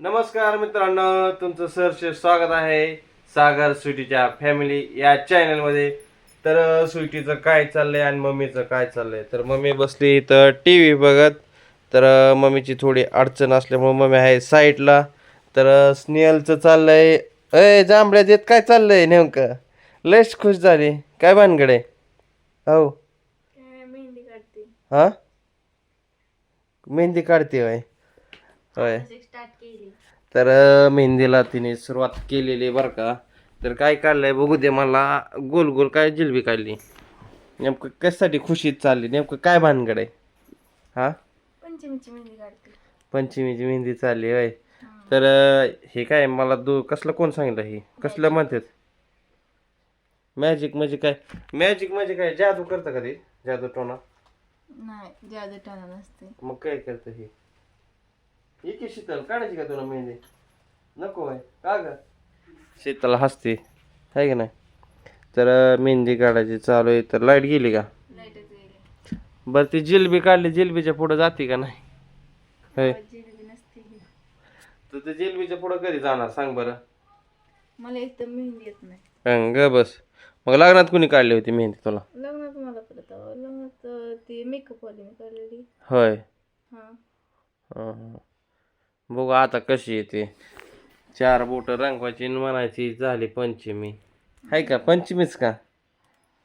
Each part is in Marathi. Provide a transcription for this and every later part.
नमस्कार मित्रांनो तुमचं सहर्ष स्वागत आहे सागर स्वीटीच्या फॅमिली या चॅनलमध्ये तर स्वीटीचं काय चाललंय आणि मम्मीचं काय चाललंय? तर मम्मी बसली तर टी व्ही बघत. तर मम्मीची थोडी अडचण असल्यामुळे मम्मी आहे साईडला तर स्नेहलचं चाललंय. अय जांभळ्या देत काय चाललंय नेमकं? लयच खुश झाली. काय भानगडे? हो. मेहंदी काढते. हा? मेहंदी काढते होय. होय. तर मेहंदीला तिने सुरुवात केलेली बरं का. तर काय काढलंय बघू दे मला. गोल गोल काय जिलबी काढली? नेमकं कशासाठी खुशीत चालली? नेमकं काय भानगड आहे? हा? पंचमीची मेहंदी काढते. पंचमीची मेहंदी चालली होय. तर हे काय मला दो कसलं कोण सांगितलं हे? कसलं म्हणतात? मॅजिक म्हणजे काय? मॅजिक म्हणजे काय? जादू करतं का ते? जादू टोना? नाही जादू टाणा नसते. मग काय करतं हे? ये की शीतल काढायची का तुला मेहंदी? नको आहे का ग? शीतल हसते आहे का नाही? तर मेहंदी काढायची चालू आहे तर लाइट गेली का? बरं ती जिलबी काढली जिलबीच्या पुढं जाते का नाही? होय. जिलेबी नसते तू ते जिलबीच्या पुढं कधी जाणार सांग बरं. मला एकदम मेहंदी येत नाही. हं, ग बस. मग लग्नात कुणी काढली होती मेहंदी तुला? लग्नात मला परत लग्नात अं, ती मेकअप वाली मी काढलेली. होय. हा. हं, हं. बघू आता कशी येते चार बोट रंगवायची म्हणायची झाली पंचमी. आहे का? पंचमीच का?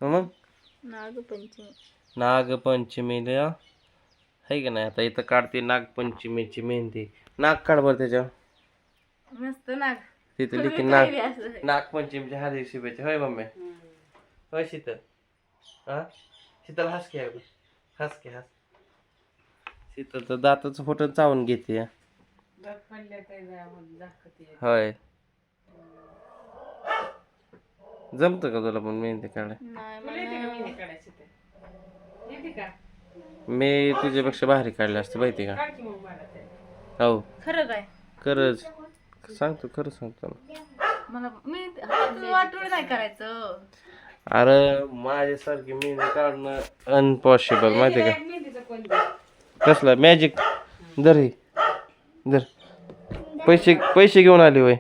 मग? नाग पंचमी नागपंचमी आहे का नाही? आता इथं काढते नागपंचमीची मेहंदी. नाग काढ बरं त्याच्यावर. मस्त नाग. तिथे लिखी नाग. नागपंचमीच्या हार्दिक शुभेच्छा. होय मम्मी? होय शीतल? हा? शीतल हस की अगं. हस की हस. शीतल तर दाताचं फोटो चावून घेते या. होय. जमतं का तुला पण मेहंदी काढाय मी तुझ्यापेक्षा भारी काढले असते माहिती का? हो. खरं काय? खरंच. सांगतो खरं सांगतो ना. नाही करायचं. अरे माझ्यासारखी मेहंदी काढणं अनपॉसिबल माहिती का? कसला? मॅजिक धर धर. पैसे पैसे घेऊन आले होय.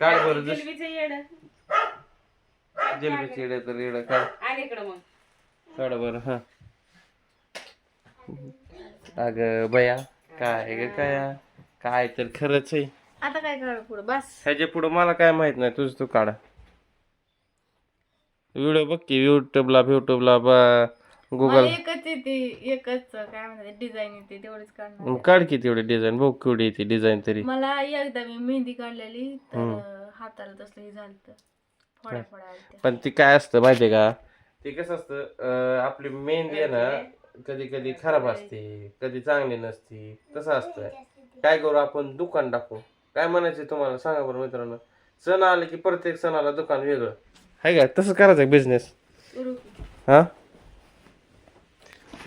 काढ बरं जस जिलबीचे येडे. तर येडं काढ. काढ बरं हा. अग बया काय ग काय? काय तर खरंच आहे. आता काय करा पुढं? बस. ह्याच्या पुढं मला काय माहीत नाही तुझ तू काढा. व्हिडिओ बघ की युट्यूबला युट्यूबला बा गुगल एकच येते एकच काय म्हणतात डिझाईन येते तेवढीच काढणार काढ की तेवढी डिझाईन बघ केवढी येते डिझाईन तरी. मला एकदा मी मेहंदी काढलेली तर हाताला तसलं हे झालं फोड्या फोड्या आलत्या. पण ती काय असतं माहितीये का? ते कसं असतं अं, आपली मेहंदी आहे ना कधी कधी खराब असते कधी चांगली नसते तसं असतं. काय करू आपण? दुकान टाकू. काय म्हणायचं तुम्हाला? सांगा बरं मित्रांनो. सण आले की प्रत्येक सणाला दुकान वेगळं. आहे का? तसं करायचं बिझनेस सुरू हा?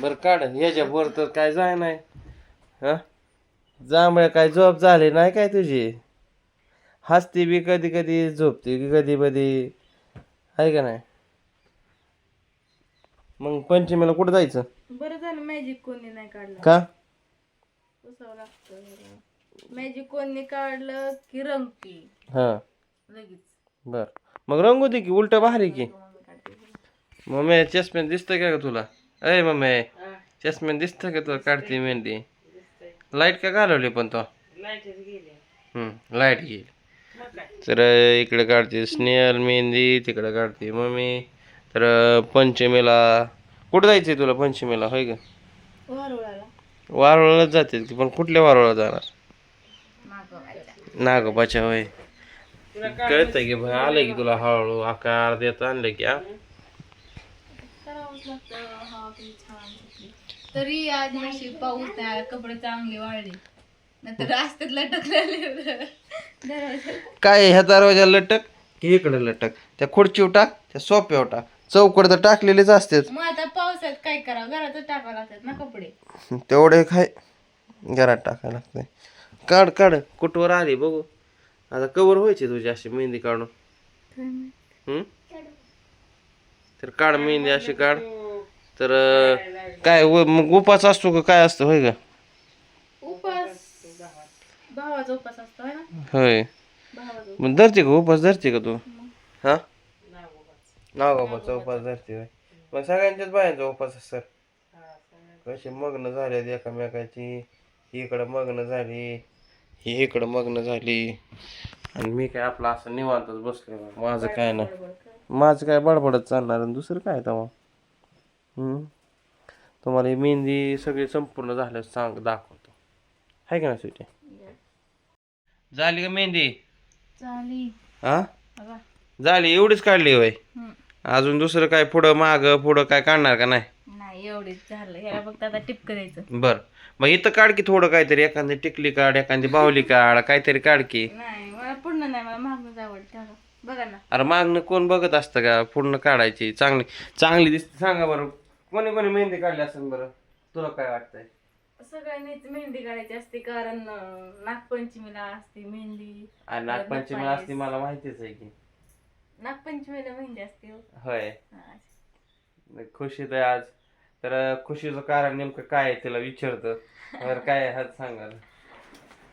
बरं काढ ह्याच्या वर तर काय जाय नाही. हा? जांभळ्या काय झोप झाली नाही काय तुझी? हसती बी कधी कधी झोपते की कधी कधी आहे का नाही? मग पंचमीला कुठं जायचं? बरं झालं मॅजिक कोणी नाही काढलं. का? पुसावं लागतं. मॅजिक कोणी काढलं की रंगती. हा. लगेच. बर. मग रंगू दे की उलट भारी की. काढते. मम्मी चष्म्यान दिसतंय का ग तुला? अय मम्मी चष्म्यान दिसतंय का तुला? काढते मेहंदी. लाइट का घालवली पण तो? हम्म लाइट गेली. तर इकडे काढते स्नेहल मेहंदी तिकडे काढते मम्मी. तर पंचमीला कुठं जायचंय तुला पंचमीला? होय का? वारुळाला. वारुळालाच जाते पण कुठल्या वारुळाला जाणार? नागोबाच्या. होय. कळतंय की भाई आलंय की तुला हळूहळू आकार देत आणलं की आ? करावंच लागतं हा किती छान दिसली. तरी आज नशी पाऊस नाही कपडे चांगले वाळले. नंतर रस्त्यात लटकलेले दरवाजा काय ह्या दरवाजा लटक? की इकडे लटक. त्या खुर्चीवर टाक त्या सोप्यावर टाक. चौकड तर टाकलेलेच असतेच. मग आता पावसात काय करावं? घरातच टाकावं लागतात ना कपडे. तेवढे काय? घरात टाकायला लागतंय. काढ काढ. कुठवर आली बघू. आता कवर व्हायची तुझी अशी मेहंदी काढून. हम्म? तर काढ मेहंदी अशी काढ. तर काय व- मग उपास असतो का? काय असतं? होय का? उपास. भावाचा उपास असतो है ना? होय. भावाचा मग धरते का उपास? धरते का तू? हा? नागोबाचा उपास धरते होय. मग सगळ्यांच्याच बायांचा उपास असतात कशी मग्न झाले एकामेकाची. ही इकडं मग्न झाली ही इकडं मग्न झाली. आणि मी काय आपलं असं निवांतच बसले माझं काय नाही माझं काय बडबडत चालणार आणि दुसरं काय तेव्हा? हम्म. तुम्हाला ही मेहंदी सगळी संपूर्ण झाल्यास सांग दाखवतो. आहे का ना सुटी झाली का मेहंदी? चाली हा? झाली एवढीच काढली होय? हम्म. अजून दुसरं काय पुढं माग पुढं काय काढणार का नाही? नाही एवढीच झालं. ह्याला फक्त आता टिपक द्यायचं. बर. मग इथं काढ की थोडं काहीतरी एखादी टिकली काढ एखादी बावली काढ काहीतरी काढ की. नाही मला पूर्ण नाही मला मागणंच आवडते बघा. ना. अरे मागणं कोण बघत असतं का? पूर्ण काढायची. चांगली चांगली दिसते. सांगा बरं. कोणी कोणी मेहंदी काढली असेल बरं? तुला काय वाटतंय? सगळ्यांनीच मेहंदी काढायची असते. कारण अं, नागपंचमीला असते मेहंदी. आणि नागपंचमी असती मला माहितीच आहे की. नागपंचमीला मेहंदी असते हो. होय. हा. खुशीत आहे आज. तर खुशीचं कारण नेमकं काय आहे तिला विचारतं. तर काय आहे हात सांगा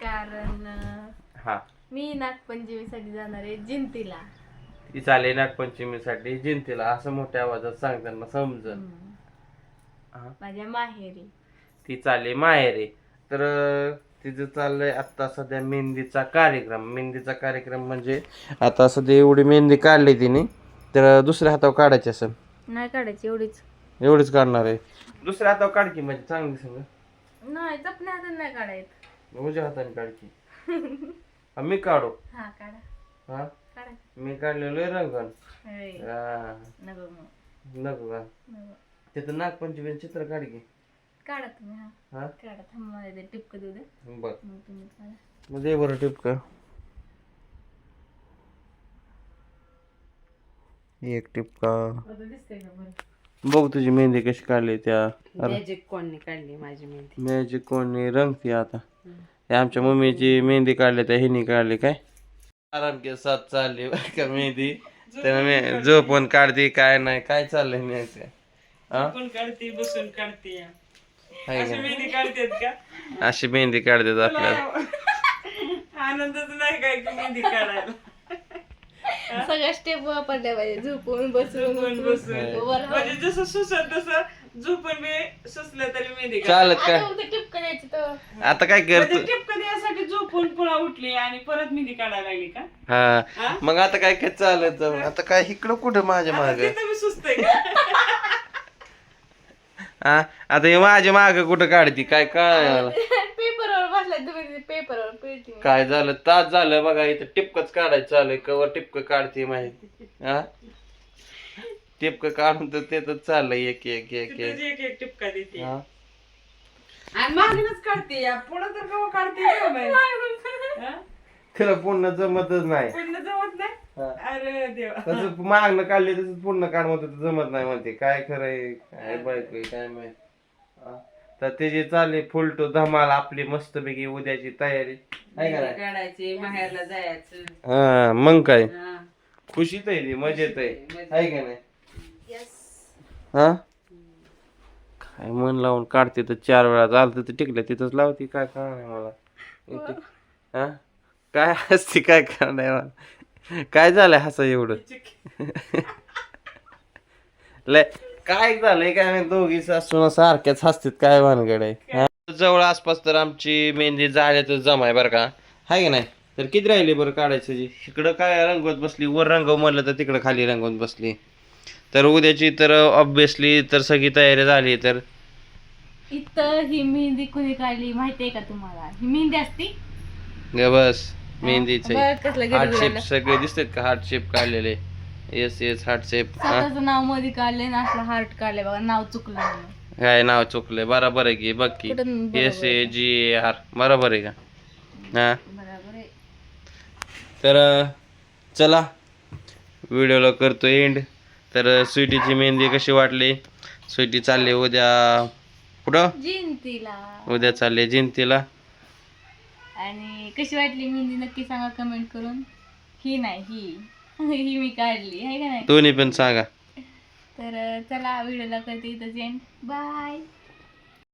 कारण अं, हा. मी नागपंचमीसाठी जाणार आहे जिंतीला. ती चाले नागपंचमीसाठी जयंतीला असं मोठ्या आवाजात सांगताना समजन हम्म. हा. माझ्या माहेरी. ती चालली माहेरी. तर अं, तिचं चाललंय आता सध्या मेहंदीचा कार्यक्रम. मेहंदीचा कार्यक्रम म्हणजे आता सध्या एवढी मेहंदी काढली तिने तर दुसऱ्या हातावर काढायची असेल. नाही काढायची एवढीच. एवढीच काढणार आहे. दुसऱ्या हातावर काढ की म्हणजे चांगली सगळं. नाही चपण्या हातात नाही काढायचं. उजव्या हाताने काढ की. हा, मी काढू. हा काढा. हा? काढा. मी काढलेलो आहे रंगण. होय. हा, नको मग नको का? नको. तिथं नागपंचमी चित्र काढ की. काढा तुम्ही हा. हा? काढा थांबा मला ते टिपक देऊ दे. बर. मग तुम्ही काढा. मग दे बरं टिपका. एक टिपका. का बघ तुझी मेहंदी कशी काढली त्या. मॅजिक कोणने काढली माझी मेहंदी? मॅजिक कोणी रंगती आता. हे आमच्या मम्मीची मेहंदी काढली त्या हिनी काढली काय? आराम के साथ चालली बरं का मेहंदी. तर मी जो पण काढते काय नाही काय चाललंय नाही हा कोण काढते बसून काढते. का? मेहंदी काढतात का? अशी मेहंदी काढतात आपल्याला. आनंदच नाही काय की मेहंदी काढायला? सगळ्या स्टेप वापरल्या पाहिजे झोपून बसून बसून. म्हणजे जसं सुसत तसं झोपून बी सुसलं तरी मेहंदी काढ चालत काय? आता फक्त टिपक द्यायची तर. आता काय करतो? म्हणजे टिपकं द्यायसाठी झोपून पुन्हा उठली आणि परत मेहंदी काढायला लागली का? हा? मग आता काय काय चालत जाऊन आता काय इकडं कुठं माझ्या आता माग? तिथं मी सुचतंय का? हा? आता हे माझ्या माग कुठं काढती? काय काय पेपरवर बसलाय तुम्ही पेपरवर काय झालं? तास झालं बघा इथं टिपकच काढायचं चालू कवर टिपक काढते माहिती. हा? टिपक काढून तर ते तर चाललंय एक एक एक एक जी एक. एक टिपका देते. हा. आणि मागणच काढते. या पुढं तर कवा काढते का बाई? हा? खरं पूर्ण जमतच नाही. पुढनं जमत नाही? हा. अरे देवा. तसं मागणं काढले तसं पूर्ण काढ म्हणतो तर जमत नाही म्हणते. काय खरंय? काय बायको आहे, काय माहीत? हा. तर त्याची चालली फुलटो धमाल आपली मस्तपैकी उद्याची तयारी. काढायची माहेरला जायचं. हा मग काय? हा. खुशीत आहे ती मजेत आहे. आहे का नाही? हा? काय मन लावून काढते तर चार वेळा चालतं तर टिकलं तिथंच लावते. काय कळणार मला. इथे. हा? काय असते काय करणार मला. काय झालंय हसा एवढं? लय काय झालंय काय नाही दोघी सासून सारख्याच हसतात काय भानगड आहे? हा? जवळ आसपास तर आमची मेहंदी झाल्यातच जमाय बरं का. हाय का नाही? तर किती राहिली बरं काढायचं जी? इकडं काय रंगवत बसली वर रंगव म्हणलं तर तिकडं खाली रंगवत बसली. तर उद्याची तर ऑब्विसली तर सगळी तयारी झाली तर. इथं ही मेहंदी कोणी काढली माहितीये का तुम्हाला? ही मेहंदी असती? ग बस मेहंदीचे. बघ कसलं हार्ट शेप गरीब सगळे दिसतात का? हार्ट शेप काढलेले. येस येस हार्ट शेप स्वतःचं नावमध्ये काढले ना असलं हार्ट काढले बघा नाव चुकलं म्हणून. काय नाव चुकलंय? बरोबर आहे की बघ की. कुठं बरोबर एस ए जी आर बरोबर आहे का? हा. बरोबर आहे. तर अं, चला. व्हिडिओला करतो एंड तर स्वीटीची मेहंदी कशी वाटली? स्वीटी चालली उद्या कुठं? जयंतीला उद्या चालली जिंतीला. आणि कशी वाटली मेहंदी नक्की सांगा कमेंट करून. ही नाही ही. ही मी काढली आहे का नाही? दोन्ही पण सांगा. तर चला व्हिडिओला करते इथं एंड बाय